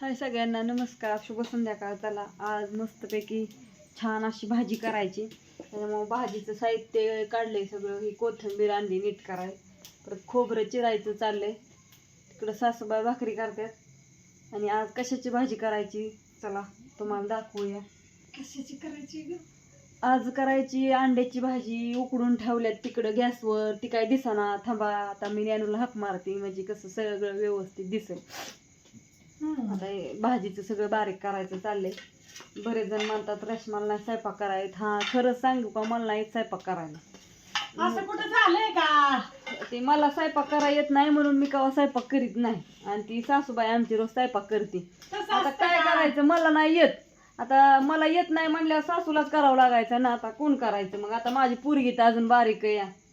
हाय सगळ्यांना नमस्कार. शुभ संध्याकाळ. चला आज मस्तपैकी छान अशी भाजी करायची. त्याच्यामुळं भाजीचं साहित्य काढलंय सगळं. ही कोथिंबीर आणली नीट कराय. परत खोबरं चिरायचं चाललंय. तिकडं सासूबाई भाकरी करतात. आणि आज कशाची भाजी करायची? चला तुम्हाला दाखवूया. कशाची करायची ग? आज करायची अंड्याची भाजी उकडून ठेवल्यात तिकडं गॅसवर. ती काय दिसाना. थांबा आता मी नॅनूला हाक मारते. म्हणजे कसं सगळं व्यवस्थित दिसेल. आता हे भाजीचं सगळं बारीक करायचं चाललंय. बरेच जण म्हणतात रेशमाला नाही स्वयंपाक करायत हा खरंच सांगू का मला नाही स्वयंपाक करायला. असं कुठं झालंय का? ते मला स्वयंपाक करा येत नाही म्हणून मी कवा स्वयंपाक करीत नाही. आणि ती सासूबाई आमची रोज स्वयंपाक करते. आता काय? करायचं? मला नाही येत. आता मला येत नाही म्हणल्यावर सासूलाच करावं लागायचं ना. आता कोण करायचं? मग आता माझी पोरगी तर अजून बारीक आहे.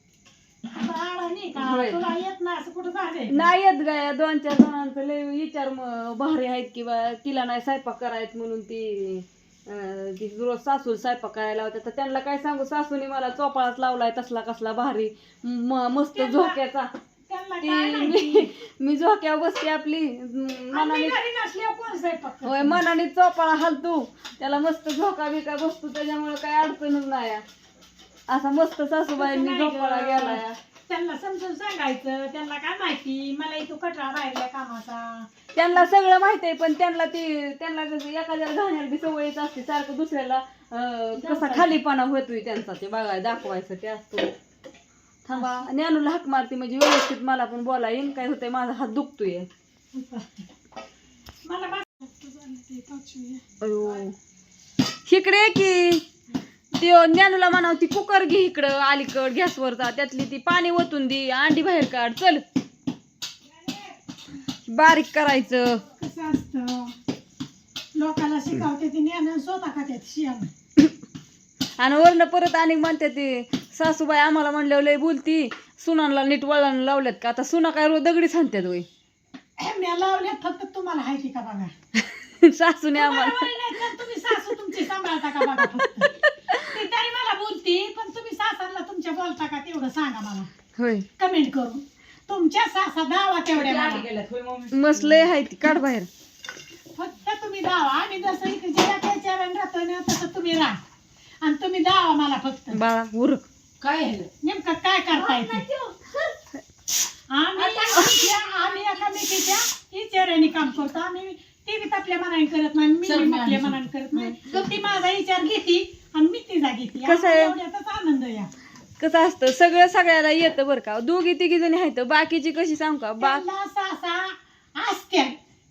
या. बाळा नाही का होय. तुला येत नाही असं कुठं झालंय नाही येत गाया दोन चार जणांचं लय विचार भारी आहेत किंवा तिला नाही स्वयंपाक करायत म्हणून ती रोज सासू स्वयंपाक करायला लावते तर त्यांना काय सांगू सासूने मला चोपाळाच लावलाय तसला कसला भारी मस्त झोक्याचा ती मी झोक्यावर बसते आपली मनाने? होय मनाने चोपाळा हलतो त्याला मस्त झोका बिका बसतो त्याच्यामुळे काय अडचणच नाही. असा मस्त सासूबाईंनी. झोपाळा गेलाय. त्यांना समजून सांगायचं त्यांना काय माहिती? मला इथं कटाळा राहिला कामाचा. त्यांना सगळं माहीत आहे पण त्यांना ते त्यांना कसं एखाद्याला घाण्याला बी सवयच असते सारखं दुसऱ्याला अं, कसा खालीपणा होतोय त्यांचा ते बघाय दाखवायचं ते असतो. थांबा. ज्ञानूला हाक मारते म्हणजे व्यवस्थित मला पण बोला येईन काय होतंय माझा हात दुखतोय. मला बस-. अयो. इकडे ये की. त्यो ज्ञानूला म्हणाव ती कुकर घे इकडं अलीकड गॅसवरचा त्यातली ती पाणी ओतून दे अंडी बाहेर काढ चल. बारीक करायचं. कसं असतं? लोकाला शिकवते ती ज्ञान स्वतः खात्यात शियान. आणि वरनं परत आणि म्हणते ते सासूबाई आम्हाला म्हणल्यावर लय बोलती. सुनांना नीट वळण लावल्यात का? आता सुना काय रोज दगडी सांगतात वय मी लावल्यात फक्त तुम्हाला हायती का बघा? सासूने आम्हाला तुम्ही सासू तुमची सांभाळता का बघा फक्त? ती तरी मला बोलती पण तुम्ही सासांना तुमच्या बोलता का तेवढं सांगा मला. होय. कमेंट करून. तुमच्या सासा दावा तेवढ्या मला. मस्त लय आहे ती. काढ बाहेर. फक्त तुम्ही दावा आम्ही जसं इथे जगाच्या चरण राहतो ना तसं तुम्ही राहा. आणि तुम्ही दावा मला फक्त. बाळा उरक काय नेमकं काय करताय ते? आम्ही आम्ही एकामेकीच्या विचाराने काम करतो. आम्ही ती बी आपल्या मनाने करत नाही मी बी आपल्या मनाने करत नाही. तर ती माझा विचार घेते आणि मी तिचा घेते. कसं आहे? एवढ्यातच आनंद या कसं असतं? सगळं सगळ्याला येतं बरं का. दोघी तिघी जणी आहेत बाकीची कशी सांग का? बा त्यांना सासा असत्या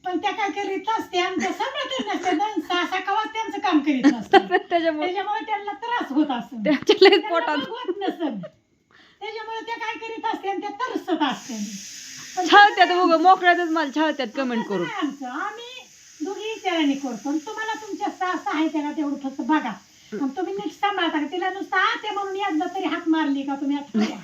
पण त्या काय करीत असत्या आणि त्या सगळं करीत नसत्या सासा कवा त्यांचं काम करीत नसतं. त्याच्यामुळे त्याच्यामुळे त्यांना त्रास होत असतो. त्याच्या पोटात होत नसत त्याच्यामुळे त्या काय करीत असते आणि त्या तरसत असते पण छाळत्यात बघ मोकळ्यातच मला छाळत्यात कमेंट तसं करून. नाही आमचं. आम्ही दोघी विचाराने करतो. आणि तुम्हाला तुमच्या सास आहे त्याला तेवढं फक्त बघा. आणि तुम्ही नीट सांभाळता का? तिला नुसतं आते म्हणून एकदा तरी हात मारली का तुम्ही? आता खाया.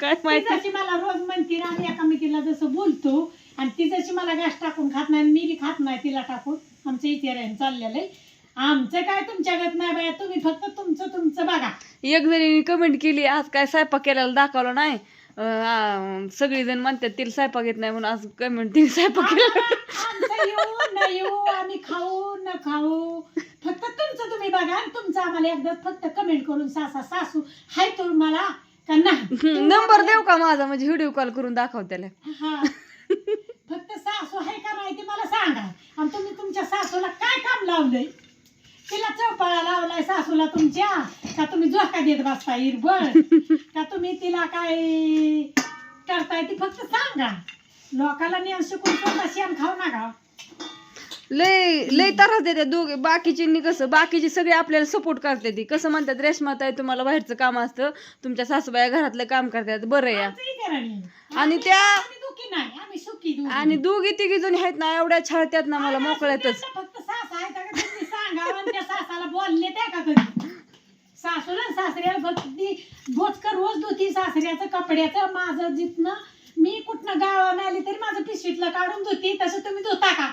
काय ती माहिती? जशी मला रोज म्हणते ना आम्ही एकामेकीला जसं बोलतो आणि ती जशी मला गॅस टाकून खात नाही आणि मी बी खात नाही तिला टाकून आमचं इतिहास चाललेलं आहे. आमचं काय तुमच्यागत नाही बाया तुम्ही फक्त तुमचं तुमचं बघा. एक जणी कमेंट केली आज काय स्वयंपाक केलेला दाखवलं नाही. सगळी जण म्हणतात तिला स्वयंपाक येत नाही म्हणून आज कमेंट तिने स्वयंपाक आमचं येऊ न येऊ आम्ही खाऊ न खाऊ. फक्त तुमचं तुम्ही बघा आणि तुमचं आम्हाला एकदा फक्त कमेंट करून सासा सासू हाय तुम्हाला का नाही? नंबर देऊ का माझा? म्हणजे व्हिडिओ कॉल करून दाखव त्याला. हा. फक्त सासू आहे का नाही ते मला सांगा. आणि तुम्ही तुमच्या सासूला काय काम लावलंय? तिला चौपाळा लावलाय सासूला तुमच्या. का तुम्ही झोका देत बसता इरबळ? का तुम्ही तिला काय करताय ती फक्त सांगा. लोकाला ज्ञान शिकून स्वतः शेण खाऊ नका. लय लय त्रास देते दोघे. बाकीची कसं बाकीची सगळे आपल्याला सपोर्ट करते ती. कसं म्हणतात रेशमाताई तुम्हाला बाहेरचं काम असतं. तुमच्या सासूबाई घरातलं काम करतात. बरं या. आणि त्या- आम्ही दुखी नाही. आम्ही सुखी दोघी. आणि दोघी तिघी जणी आहेत ना एवढ्या छळत्यात ना मला आणि मोकळ्यातच. त्यांना फक्त सास आहे का तुम्ही सांगा आणि त्या सासाला बोलले त्या का कधी? सासूला आणि सासऱ्याला फक्त ती बोचकर रोज धुती सासऱ्याचं कपड्याचं माझं जिथनं मी कुठनं गावाला आली तरी माझं पिशवीतलं काढून धुती तसं तुम्ही धुता का?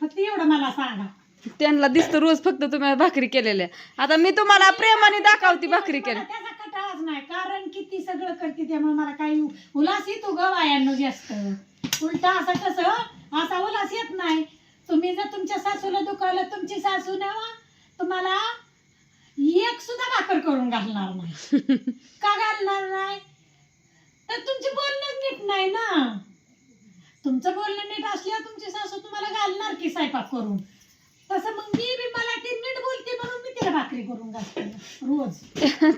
फक्त एवढं मला सांगा. त्यांना दिसतं रोज फक्त तुम्ही भाकरी केलेल्या. आता मी तुम्हाला प्रेमाने दाखवते भाकरी मला केल्या. त्याचा कटाळाच नाही कारण की ती सगळं करते त्यामुळे मला काही उलास येतो ग वायांनो जास्त. उलट असं कसं असा उलास येत नाही. तुम्ही तुमच्या सासूला दुखावलं तुमची सासू ना तुम्हाला एक सुद्धा भाकर करून घालणार नाही. का घालणार नाही? तर तुमचे बोलणं नीट नाही ना. तुमचं बोलणं नीट असल्यावर तुमची सासू तुम्हाला घालणार की स्वयंपाक करून? तसं मग मी बी मला ती नीट बोलते म्हणून मी तिला भाकरी करून घालते रोज.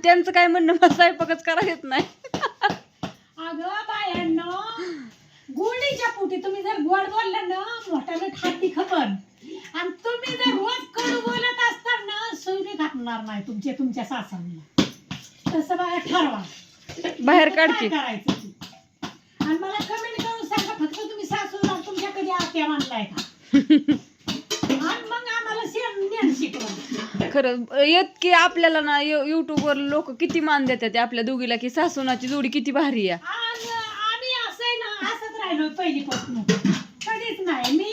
त्यांचं काय म्हणणं मला स्वयंपाकच करा येत नाही. अगं बायांनो गोडीच्या पोटी तुम्ही जर गोड बोललं ना मोठ्याला ठाती खपन. आणि तुम्ही जर रोज कडू बोलत असताना ना सुई घालणार नाही तुमच्या तुमच्या सासांना तसं बघा ठरवा. बाहेर काय काढते करायचं ते. आणि मला कमेंट करून सांगा फक्त तुम्ही सासूला तुमच्या कधी आत्या मानलाय का? आणि मग आम्हाला ज्ञान शिकवा. खरं येत की आपल्याला ना युट्यूबवर लोक किती मान देतात आपल्या दोघीला की सासूनाची जोडी किती भारी आहे. आणि आम्ही असं आहे ना असंच राहिलो पहिलीपासून. कधीच नाही. मी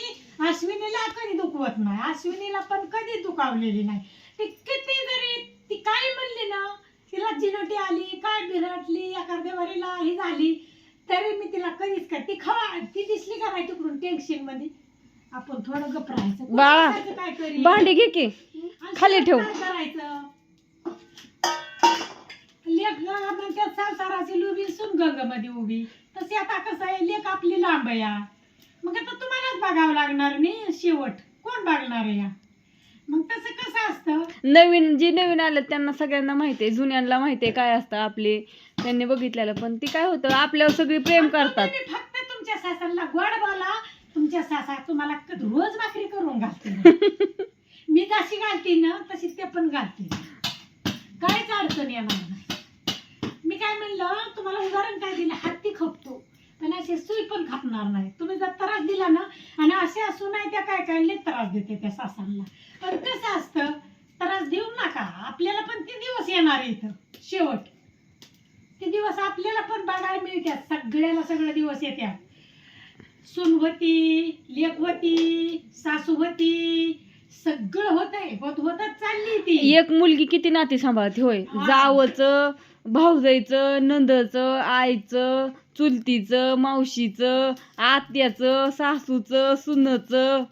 अश्विनीला कधी दुखवत नाही. अश्विनीला पण कधी दुखावलेली नाही. ती किती जरी ती काय म्हणली ना तिला चिनटी आली काय बिरटली एखाद्या वरीला ही झाली तरी मी तिला कधीच काय ती खवा ती दिसली का नाही तिकडून टेन्शनमध्ये? आपण थोडं गप राहायचं. बाळा, काय? भांडी घे की. आणि खाली ठेव. काय करायचं? लेख म्हणतात संसाराची लुबी सुनमध्ये उभी. तशी आता कसं आहे लेख आपली लांब आहे या मग आता तुम्हालाच बघावं लागणार नाही शेवट. कोण बघणार आहे या मग तसं कसं असतं? नवीन जे नवीन आलं त्यांना सगळ्यांना माहिती आहे जुन्यांना माहिती आहे काय असतं आपले. त्यांनी बघितलेलं पण ती काय होतं आपल्यावर सगळी प्रेम करतात तुम्ही फक्त तुमच्या सासरला गोड बोला. तुमच्या सासा तुम्हाला क- रोज भाकरी करून घालते मी जशी घालते ना तशी ते पण घालते. काहीच अडचण येणार नाही. मी काय म्हणलं तुम्हाला उदाहरण काय दिलं? हत्ती खपतो. पण असे सुई पण खपणार नाही. तुम्ही जर त्रास दिला ना आणि असे असू नाही त्या काय काय त्रास देते त्या सासांना. पण कसं असतं त्रास देऊ नका. आपल्याला पण ते दिवस येणार आहे इथं. शेवट. ते दिवस आपल्याला पण बघायला मिळतात. सगळ्याला सगळे दिवस येतात. सुनवती लेखवती सासूवती सगळं होत आहे होत होतच चालली ती. एक मुलगी किती नाती सांभाळते? होय. जावचं भाऊजाईचं नंदचं आईचं चुलतीचं मावशीचं आत्याचं सासूचं सुनचं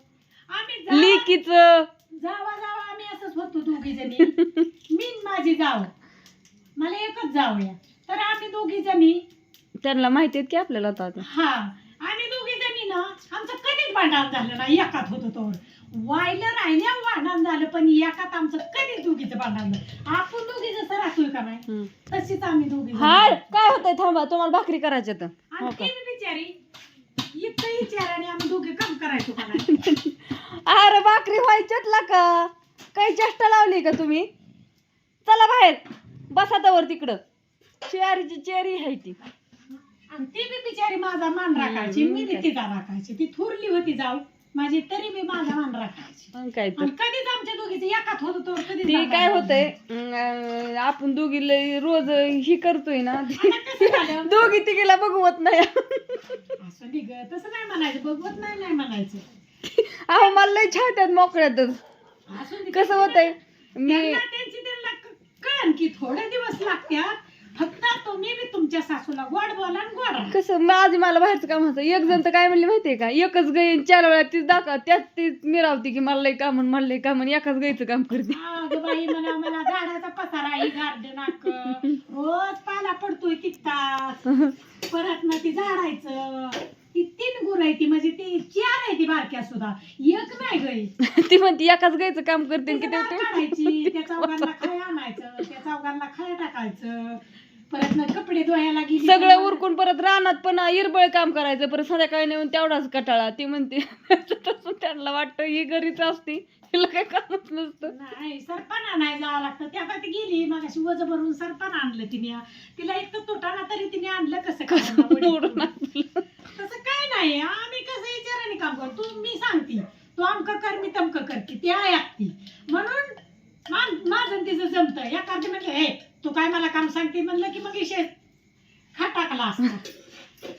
आम्ही लेकीचं. जावा जावा आम्ही असंच होतो दोघी जणी मी न माझी जाव. मला एकच तर आम्ही दोघी जणी त्यांना माहिती आहेत की आपल्याला आता? आता. हा. आम्ही दोघी जणी ना आमचं कधीच भांडण झालं ना एकात होतो तो वायलं राहिल्या भांडण झालं पण एकात आमचं कधीच दोघीचं भांडण झालं? आपण दोघी जसं का नाही. तशीच आम्ही दोघी हाय काय होतंय थांबा तुम्हाला भाकरी करायच्या तर हो का? बिचारी इतकं विचाराने आम्ही दोघे काम करायचो का नाही? अरे भाकरी व्हायच्यातला का? काही चेष्टा लावली का तुम्ही? चला बाहेर बसा तवर तिकडं. चेअरीची चेअरी आहे ती. आणि ती बी बिचारी माझा मान राखायची मी बी तिचा राखायची ती थोरली होती जाऊ. माझी तरी मी माझा मान राखायची. मग काय तर. आणि कधीच आमच्या दोघीचं एकात होत होतो कधीच ती काय झालं होतंय. अं, आपण दोघी लय रोज ही करतोय ना. आता कसं झालं? दोघी तिघीला बघवत नाही. असं निघ तसं नाही म्हणायचं बघवत नाही नाही म्हणायचं. अहो मला लय छाट्यात मोकळ्यातच. असं निघ. कसं होतंय मी त्यांना त्यांची त्यांना क- कळन की थोडे दिवस बी तुमच्या सासूला गोड बोला आणि गोड राहा. कसं माझी मला बाहेरचं काम होतं. एक जण तर काय म्हणले माहितीये का? एकच गाई चार वेळा तीच दाखव त्यात तीच मिरावती की मला लय काम म्हण मला लय काम म्हण एकाच गाईचं काम करते. अगं बाई म्हणा मला झाडाचा पसारा ही गार्डन नाक. रोज पाला पडतोय कित्तात परत ना ती झाडायचं. ती तीन गुर आहे ती म्हणजे ती चार आहे ती बारक्या सुद्धा. एक नाही गई. ती म्हणते एकाच गाईचं काम करते आणि त्याचं किती काढायची त्या चौघांना खाय आणायचं त्या चौघांना खाय टाकायचं. परत ना कपडे धुवायला गेली सगळं उरकून परत रानात पण इरबळ काम करायचं. परत संध्याकाळी नेऊन तेवढाच कटाळा. ती म्हणते तसं त्यांना वाटतं ही घरीच असते. तिला काय कामच नसतं. नाही सरपण आणायला जावं लागतं. त्या ती गेली. मग अशी वज भरून सरपण आणलं तिने. तिला एक तर तुटाना तरी तिने आणलं कसं काय मोडून आणलं? तसं काय नाही. आम्ही कसं विचाराने काम करतो? तू मी सांगते. तू अमक कर मी तमक कर की ती ऐकती. म्हणून माझं आणि तिचं जमतं. कार्य म्हटलं हे काय मला काम सांगते म्हणलं की मग इशे खा टाकला असता.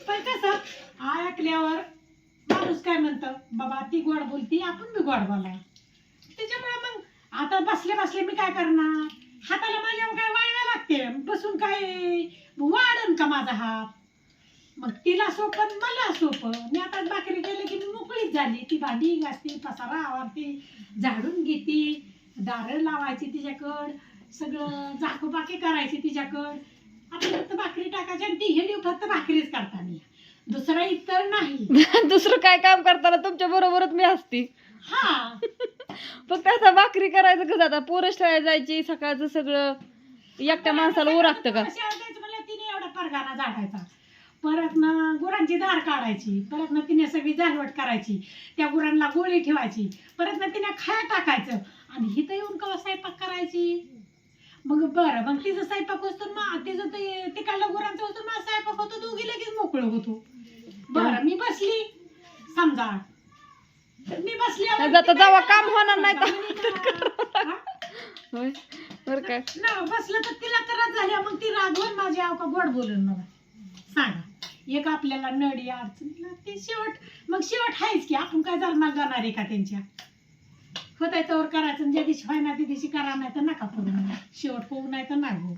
पण कसं ऐकल्यावर माणूस काय म्हणतं बाबा ती गोड बोलती आपण बी गोड बोला त्याच्यामुळे मग आता बसले बसले मी काय करणार? हाताला माझ्यावर काय वाळवा लागते? बसून काय वाढन का माझा हात? मग तिला सोपं मला सोपं. मी आता भाकरी केली की मोकळीच झाली. ती भांडी घासते पसारा आवरती झाडून घेती दारं लावायची तिच्याकड. सगळं झाकूबाकी करायची तिच्याकड. आपण फक्त भाकरी टाकायची आणि ती हेली फक्त भाकरीच करताना दुसरा इतर नाही. दुसरं काय काम करताना तुमच्या बरोबरच मी असती. हा. फक्त आता भाकरी करायचं कसं आता पोरं शाळेत जायची सकाळचं सगळं एकट्या माणसाला उरागतं का? शाळेत जायचं म्हणलं तिने एवढा परगाना झाडायचा. परत ना गुरांची धार काढायची. परत ना तिने सगळी जालवट करायची. त्या गुरांना गोळी ठेवायची. परत ना तिने खाया टाकायचं. आणि हिथं येऊन कवा स्वयंपाक करायची? मग बरं मग तिचं स्वयंपाक मग तिचं ते तिकडल्या गुरांचं होतं मग स्वयंपाक होतो दोघी लगेच मोकळं होतो. बरं मी बसली. समजा. मी बसली जावा काम होणार नाही तर. काय ना बसलं तर तिला त्रास झाल्या मग ती रागवून माझी आव का गोड बोलून मला. सांगा. एक आपल्याला नडी अडचणीला ते शेवट मग शेवट आहेच की आपण काय जन्माला जाणार आहे का त्यांच्या? होताय करायचं ज्या दिवशी व्हायना त्या दिवशी करा नाही तर नका करू शेवट होऊ नाही तर नाही हो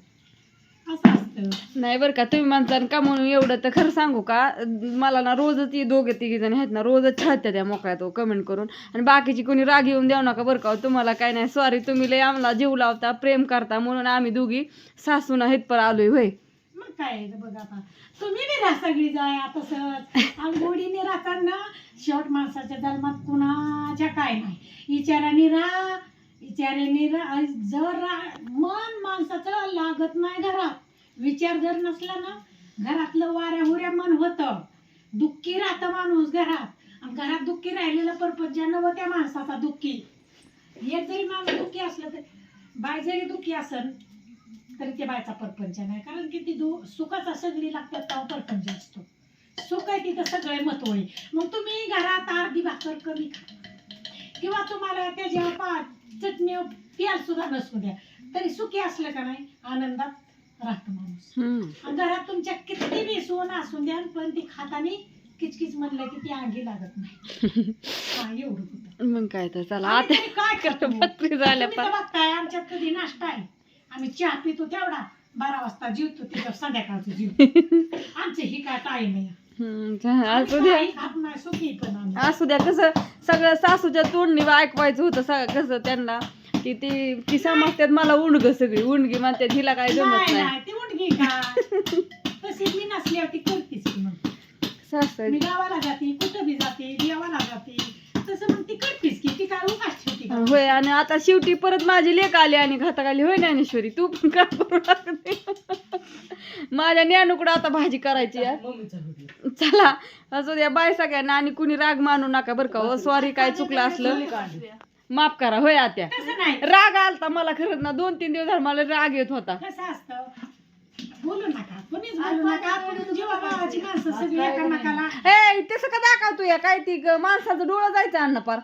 असं असतं. नाही बरं का तुम्ही म्हणता का म्हणून एवढं तर खरं सांगू का? मला ना रोजच ती दोघे तिघे जण आहेत ना रोजच छात्या त्या मोकळ्या तो हो, कमेंट करून. आणि बाकीची कोणी राग येऊन देऊ नका बरं का हो. तुम्हाला काय नाही. सॉरी तुम्ही लय आम्हाला जीव लावता प्रेम करता म्हणून आम्ही दोघी सासून आहेत पर आलोय होय. मग काय बघ आता? तुम्ही बी राहा सगळी जाय तसंच आणि गोडीने राहताना शेवट माणसाच्या जन्मात कुणाच्या काय नाही. विचाराने राहा. विचाराने राहा. जर रा- मन माणसाचं लागत नाही घरात. विचार जर नसला ना घरातलं वाऱ्या हुऱ्या मन होतं. दुःखी राहतं माणूस घरात. आणि घरात दुःखी राहिलेलं पर्पज ज्या त्या माणसाचा दुःखी. एक जरी माणूस दुःखी असलं तर बाय जरी दुःखी असन तरी ते बायचा परपंच नाही कारण की ती दु सुखाचा सगळी लागतात तेव्हा परपंच असतो. सुख आहे तिथं सगळे महत्त्व आहे मग तुम्ही घरात अर्धी भाकर कमी खा. किंवा तुम्हाला त्याच्या पा चटणी प्याल सुद्धा नसू द्या. तरी सुखी असलं का नाही? आनंदात राहतो माणूस. आणि घरात तुमच्या किती बी सोनं असून द्या पण ती खातानी किचकिच म्हणलं की ती अंगी लागत नाही. हा एवढं होतं. मग काय तर चला आता काय तर बघताय आमच्यात कधी नाश्ता आहे. आम्ही चहा पितो तेवढा. बारा वाजता जेवतो त्याच्यावर संध्याकाळचं जेवतो. आमचं ही काय टाईम आहे हम्म, असू आम्ही द्या. काही खात नाही सुखी पण आम्ही. असू द्या कसं सगळं सासूच्या तोंडणी ऐकवायचं होतं स- कसं त्यांना. की ती ती समजतात मला उणग सगळी. उणगी म्हणतात हिला काय जमत नाही नाही. नाही ती उठगी का? तशी मी नसल्यावर ती करतीच की मग. सासू. मी गावाला जाते कुठं बी जाते देवाला जाते. तसं मग ती करतीच की ती काय का होय आणि आता शेवटी परत माझी लेक आली आणि घाताखाली होय ज्ञानेश्वरी तू पण काय करू लागते माझ्या ज्ञानूकडं आता भाजी करायची आहे. चला असू द्या बाय सगळ्यांना आणि कुणी राग मानू नका बरं का हो सॉरी काय चुकलं असलं. माफ करा होय आत्या. तसं नाही? राग आलता मला खरंच ना दोन तीन दिवस झाले मला राग येत होता. कसं असतं? बोलू नका कोणीच बोलू नका. आपण जेव्हा भावाची माणसं सगळी एकामेकाला ए तसं का दाखवतो या काय ती ग- माणसाचं डोळं जायचं अन्न पार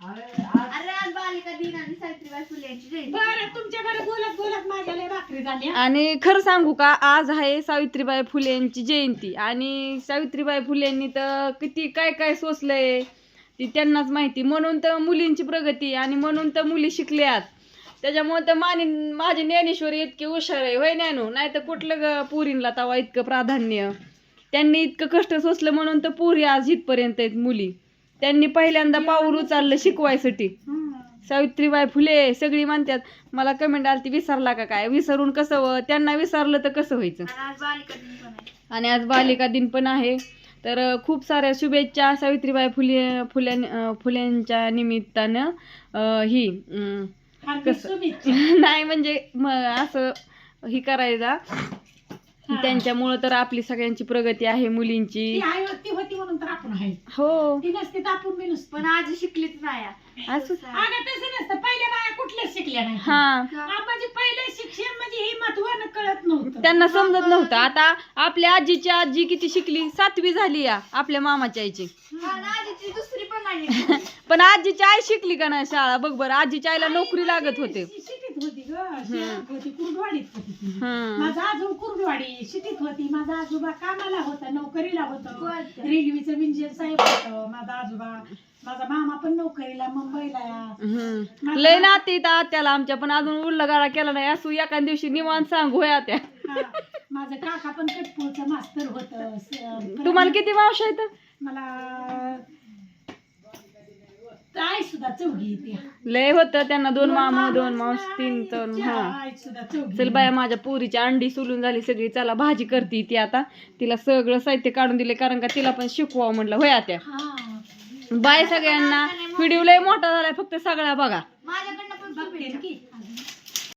अरे आज बालिका दिन आणि सावित्रीबाई फुले यांची जयंती. बरं तुमच्या घरी बोलत बोलत माझ्या लय भाकरी झाली. आणि खरं सांगू का आज आहे सावित्रीबाई फुलेंची जयंती. आणि सावित्रीबाई फुलेंनी तर किती काय काय सोसलंय ती त्यांनाच माहिती. म्हणून तर मुलींची प्रगती आणि म्हणून तर मुली शिकल्यात. त्याच्यामुळे तर मानी माझे ज्ञानेश्वरी इतके हुशार आहे होय ज्ञानू? नाही तर कुठलं ग पुरींला तवा इतकं प्राधान्य? त्यांनी इतकं कष्ट सोसलं म्हणून तर पुरी आज इथपर्यंत आहेत मुली. त्यांनी पहिल्यांदा पाऊल उचललं शिकवायसाठी. सावित्रीबाई फुले सगळी म्हणतात मला कमेंट आली ती विसरला का काय? विसरून कसं व? त्यांना विसरलं तर कसं व्हायचं? आणि आज बालिका दिन पण आहे. तर खूप साऱ्या शुभेच्छा सावित्रीबाई फुले फुल्या फुल्यांच्या निमित्तानं. ही कसं? नाही म्हणजे असं ही करायचा. त्यांच्यामुळं तर आपली सगळ्यांची प्रगती आहे ती मुलींची आई ती होती म्हणून तर आपण आहे हो. ती नसती तर आपण बी नसतो पण आज शिकलीच नाही. असं. अगं तसं नसतं. पहिल्या बाया कुठल्याच शिकल्या नाही हा. म्हणजे पहिले शिक्षण म्हणजे हे महत्वानं कळत नव्हतं. त्यांना समजत नव्हतं. आता आपल्या आजीची आजी किती शिकली? सातवी झाली या आपल्या मामाच्या आईची. आजीची दुसरी पण नाही. पण आजीची आई शिकली का नाही शाळा? बघ बरं आजीच्या आईला नोकरी लागत होते. शि- शिटीत होती ग. शहरात होती कुर्डवाडीत होती ती. माझा आजोबा कुर्डवाडी शिटीत होती. माझा आजोबा कामाला होता नोकरीला होतं. कोणत्या? रेल्वेचं विंजन साहेब होतं माझा आजोबा माझा मामा पण नोकरीला मुंबईला. हम्म. लय नाते इथं आत्याला आमच्या पण अजून उल्लगाडा केला नाही. असू एका दिवशी निवांत सांगू होय आत्या हा. माझं काका पण कटपूरचं मास्तर होतं तुम्हाला किती मावशा आहेत? मला आई सुद्धा चौघी येते. लय होतं त्यांना दोन मामा दोन मावस तीन तर हा. आई सुद्धा चौघी. चल बाया माझ्या पुरीची अंडी सोलून झाली सगळी. चला भाजी करते ती आता. तिला सगळं साहित्य काढून दिले कारण का तिला पण शिकवावं म्हणलं. होय त्या हा. बाय सगळ्यांना व्हिडिओ लय मोठा झालाय फक्त सगळा बघा.